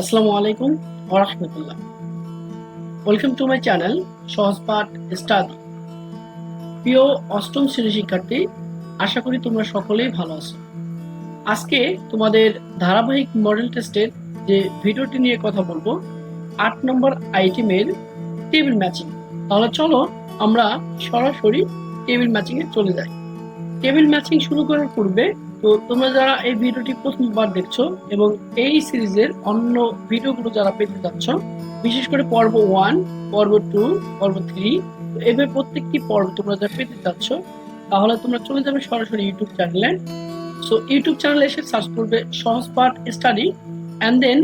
আসসালামু আলাইকুম ওরহমতুল্লাহ welcome to my channel Sahajpath study প্রিয় অষ্টম শ্রেণি শিক্ষার্থী, আশা করি তোমরা সকলেই ভালো আছো। আজকে তোমাদের ধারাবাহিক মডেল টেস্টের যে ভিডিওটি নিয়ে কথা বলব, আট নম্বর আইটেমের টেবিল ম্যাচিং তাহলে চলো আমরা সরাসরি টেবিল ম্যাচিং এ চলে যাই। টেবিল ম্যাচিং শুরু করার পূর্বে তো তোমরা যারা এই ভিডিওটি প্রথমবার দেখছ এবং এই সিরিজের অন্য ভিডিওগুলো যারা পেতে যাচ্ছ বিশেষ করে পর্ব ওয়ান পর্ব টু পর্ব থ্রি এভাবে প্রত্যেকটি পর্ব তোমরা যারা পেতে যাচ্ছ তাহলে তোমরা চলে যাবে সরাসরি ইউটিউব চ্যানেলে। সো ইউটিউব চ্যানেলে এসে সার্চ করবে সহজ পাঠ স্টাডি অ্যান্ড দেন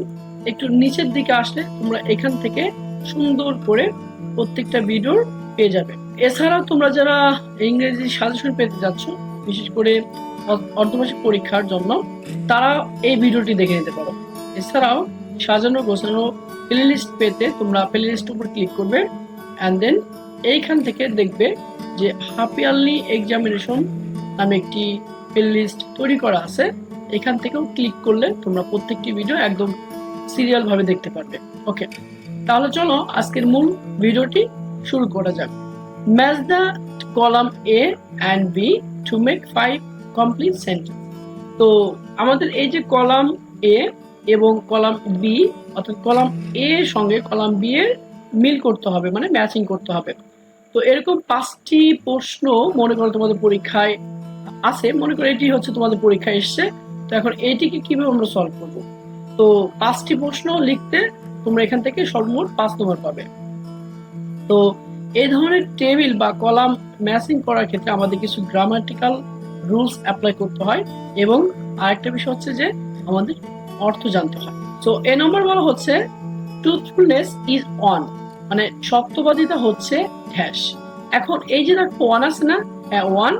একটু নিচের দিকে আসলে তোমরা এখান থেকে সুন্দর করে প্রত্যেকটা ভিডিও পেয়ে যাবে। এছাড়াও তোমরা যারা ইংরেজি সাজেশন পেতে যাচ্ছ বিশেষ করে অর্ধবার্ষিক পরীক্ষার জন্য তারা এই ভিডিওটি দেখে নিতে পারো। এছাড়াও সাজানো গোছানো প্লেলিস্ট পেতে তোমরা প্লেলিস্ট উপর ক্লিক করবে অ্যান্ড দেন এইখান থেকে দেখবে যে হাফ এক্সামিনেশন নামে একটি প্লেলিস্ট তৈরি করা আছে। এখান থেকেও ক্লিক করলে তোমরা প্রত্যেকটি ভিডিও একদম সিরিয়াল ভাবে দেখতে পারবে। ওকে তাহলে চলো আজকের মূল ভিডিওটি শুরু করা যাক। Match the column A and B to make five complete sentence তো আমাদের এই যে কলাম এ এবং কলাম বি অর্থাৎ কলাম এ সঙ্গে কলাম বি এর মিল করতে হবে মানে ম্যাচিং করতে হবে। তো এরকম পাঁচটি প্রশ্ন মনে করো তোমাদের পরীক্ষায় আছে, মনে করো এটি হচ্ছে তোমাদের পরীক্ষায় এসছে। তো এখন এইটিকে কীভাবে আমরা সলভ করব? তো পাঁচটি প্রশ্ন লিখতে তোমরা এখান থেকে সর্বমোট পাঁচ নম্বর পাবে। তো এই ধরনের টেবিল বা কলাম ম্যাচিং করার ক্ষেত্রে আমাদের কিছু গ্রামাটিক্যাল রুলস অ্যাপ্লাই করতে হয় এবং আরেকটা বিষয় হচ্ছে যে আমাদের অর্থ জানতে হয়। তো এ নম্বর বলা হচ্ছে ট্রুথফুলনেস ইজ অন মানে সত্যবাদিতা হচ্ছে ড্যাশ এখন এই যে দেখো ওয়ান আছে না? হ্যাঁ ওয়ান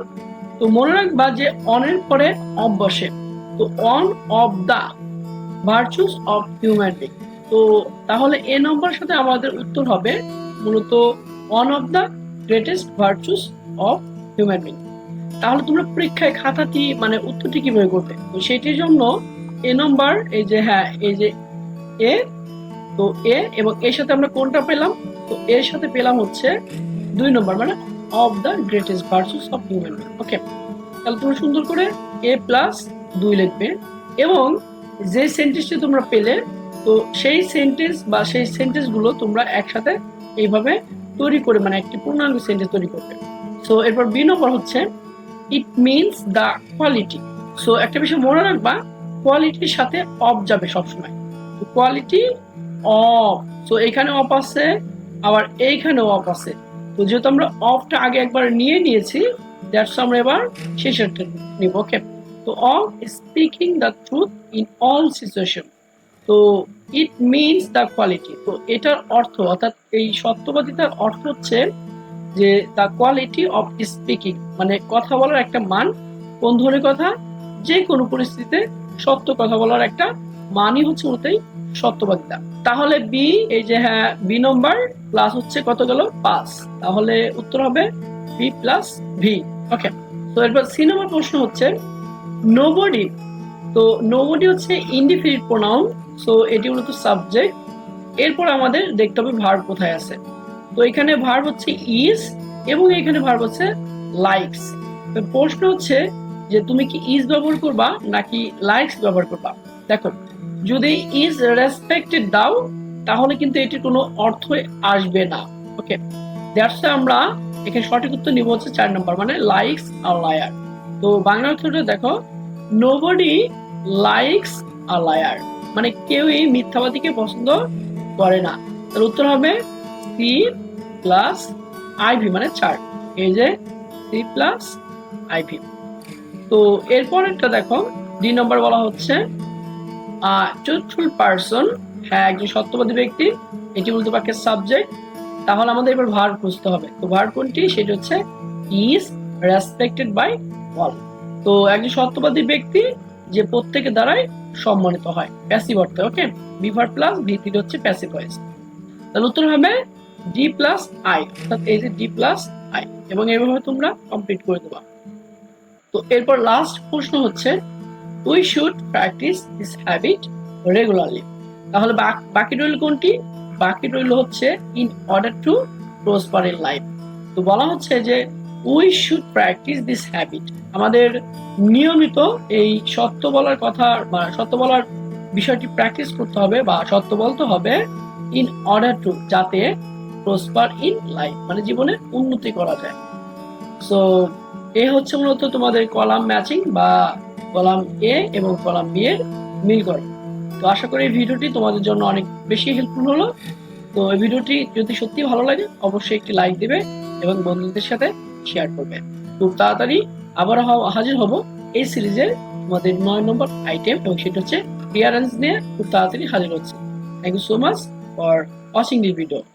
তো মনে রাখবা যে অনের পরে অফ বসে। তো one of the virtues of human তো তাহলে এ নম্বর সাথে আমাদের উত্তর হবে মূলত one of the greatest virtues of human being তাহলে তোমরা পরীক্ষায় খাতাটি মানে উত্তরটি কীভাবে করবে? তো সেটির জন্য এ নম্বর, এই যে হ্যাঁ এই যে এ, তো এ এবং এর সাথে আমরা কোনটা পেলাম? তো এর সাথে পেলাম হচ্ছে দুই নম্বর মানে of the greatest virtues of human okay তাহলে তোমরা সুন্দর করে এ প্লাস দুই লিখবে এবং যে সেন্টেন্সটি তোমরা পেলে, তো সেই সেন্টেন্স বা সেই সেন্টেন্সগুলো তোমরা একসাথে এইভাবে তৈরি করে মানে একটি পূর্ণাঙ্গ সেন্টেন্স তৈরি করবে। সো এরপর বি নম্বর হচ্ছে it means the quality so একটা বিষয় মনে রাখবা কোয়ালিটির সাথে অফ যাবে সবসময়। কোয়ালিটি অফ সো এখানে অফ আছে, আবার এইখানেও অফ আছে। তো, যেহেতু আমরা অফটা আগে একবার নিয়ে নিয়েছি দ্যাটস আমরা এবার শেষেরটা নিব ওকে তো of speaking the truth in all situation তো ইট মিনস দ্য কোয়ালিটি তো, এটার অর্থ, অর্থাৎ এই সত্যবাদিতার অর্থ হচ্ছে যে দ্য কোয়ালিটি অফ স্পিকিং মানে কথা বলার একটা মান কোন ধরনের কথা যে কোনো পরিস্থিতিতে সত্য কথা বলার একটা মানই হচ্ছে ওটাই সত্যবাদিতা। তাহলে বি এই যে হ্যাঁ বি নম্বর প্লাস হচ্ছে কত গেল? পাঁচ। তাহলে উত্তর হবে বি প্লাস ভি ওকে তো এরপর সি নম্বর প্রশ্ন হচ্ছে নোবডি তো নোবডি হচ্ছে ইন্ডিফিনিট প্রোনাউন সো এটি মূলত সাবজেক্ট এরপর আমাদের দেখতে হবে ভার্ব কোথায় আছে। তো এখানে ভার্ব হচ্ছে ইজ এবং এখানে ভার্ব হচ্ছে লাইকস তো প্রশ্ন হচ্ছে যে তুমি কি ইজ ব্যবহার করবা নাকি লাইকস ব্যবহার করবা? দেখো, যদি ইজ রেসপেক্টেড দাও, তাহলে কিন্তু এটির কোনো অর্থ আসবে না। ওকে দ্যাটস আমরা এখানে সঠিক উত্তর নিব হচ্ছে চার নম্বর মানে লাইকস আর লায়ার তো বাংলা অর্থটা দেখো নোবডি লাইকস আর লায়ার মানে কেউই মিথ্যাবাদীকে পছন্দ করে না। তার উত্তর হবে সি প্লাস আইভি মানে চার এই যে সি প্লাস আইভি তো এরপরেরটা দেখো দুই নম্বর বলা হচ্ছে ট্রুথফুল পারসন হ্যাঁ একজন সত্যবাদী ব্যক্তি, এটি বলতে বাক্যের সাবজেক্ট তাহলে আমাদের এবার ভার খুঁজতে হবে। তো ভার কোনটি? সেটি হচ্ছে ইজ রেসপেক্টেড বাই অল তো একজন সত্যবাদী ব্যক্তি যে প্রত্যেকের দ্বারাই সম্মানিত হয় প্যাসিভ অর্থে ওকে বিভার প্লাস ভিত্তিতে হচ্ছে প্যাসিভ ভয়েস তাহলে উত্তর হবে ডি প্লাস আই অর্থাৎ এই যে ডি প্লাস আই এবং এইভাবে তোমরা কমপ্লিট করে দেবা। তো এরপর লাস্ট প্রশ্ন হচ্ছে we should practice this habit regularly তাহলে বাকি রইল কোনটি? বাকি রইল হচ্ছে in order to prosper in life তো বলা হচ্ছে যে we should practice this habit আমাদের নিয়মিত এই সত্য বলার কথা, বা সত্য বলার বিষয়টি প্র্যাকটিস করতে হবে, বা সত্য বলতে হবে ইন অর্ডার টু যাতে প্রসপার ইন লাইফ মানে জীবনে উন্নতি করা যায়। সো এ হচ্ছে মূলত তোমাদের কলাম ম্যাচিং বা কলাম এ এবং কলাম বি এর মিল করে। তো আশা করি এই ভিডিওটি তোমাদের জন্য অনেক বেশি হেল্পফুল হলো। তো এই ভিডিওটি যদি সত্যি ভালো লাগে, অবশ্যই একটি লাইক দিবে এবং বন্ধুদের সাথে শেয়ার করবে। খুব তাড়াতাড়ি আবার হাজির হব এই সিরিজের তোমাদের নয় নম্বর আইটেম এবং সেটা হচ্ছে ক্লিয়ারেন্স নিয়ে খুব তাড়াতাড়ি হাজির হচ্ছে। Thank you so much for watching this video